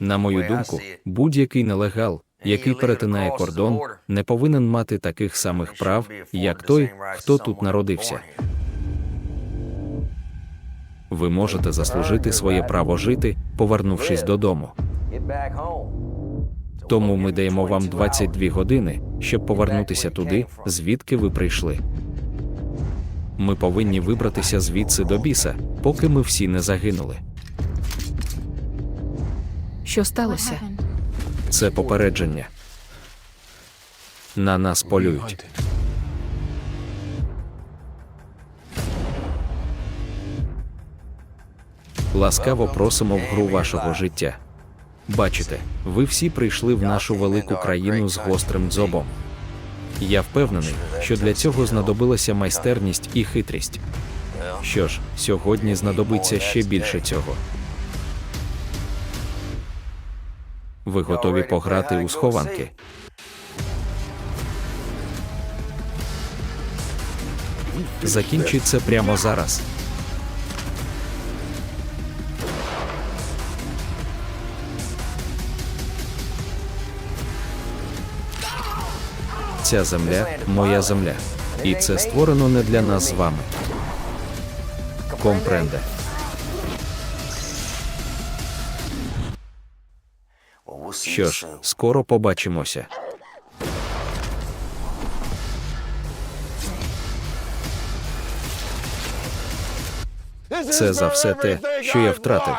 На мою думку, будь-який нелегал, який перетинає кордон, не повинен мати таких самих прав, як той, хто тут народився. Ви можете заслужити своє право жити, повернувшись додому. Тому ми даємо вам 22 години, щоб повернутися туди, звідки ви прийшли. Ми повинні вибратися звідси до біса, поки ми всі не загинули. Що сталося? Це попередження. На нас полюють. Ласкаво просимо в гру вашого життя. Бачите, ви всі прийшли в нашу велику країну з гострим дзобом. Я впевнений, що для цього знадобилася майстерність і хитрість. Що ж, сьогодні знадобиться ще більше цього. Ви готові пограти у схованки? Закінчіть це прямо зараз. Ця земля моя земля. І це створено не для нас з вами. Компренде. Що ж, скоро побачимося. Це за все те, що я втратив.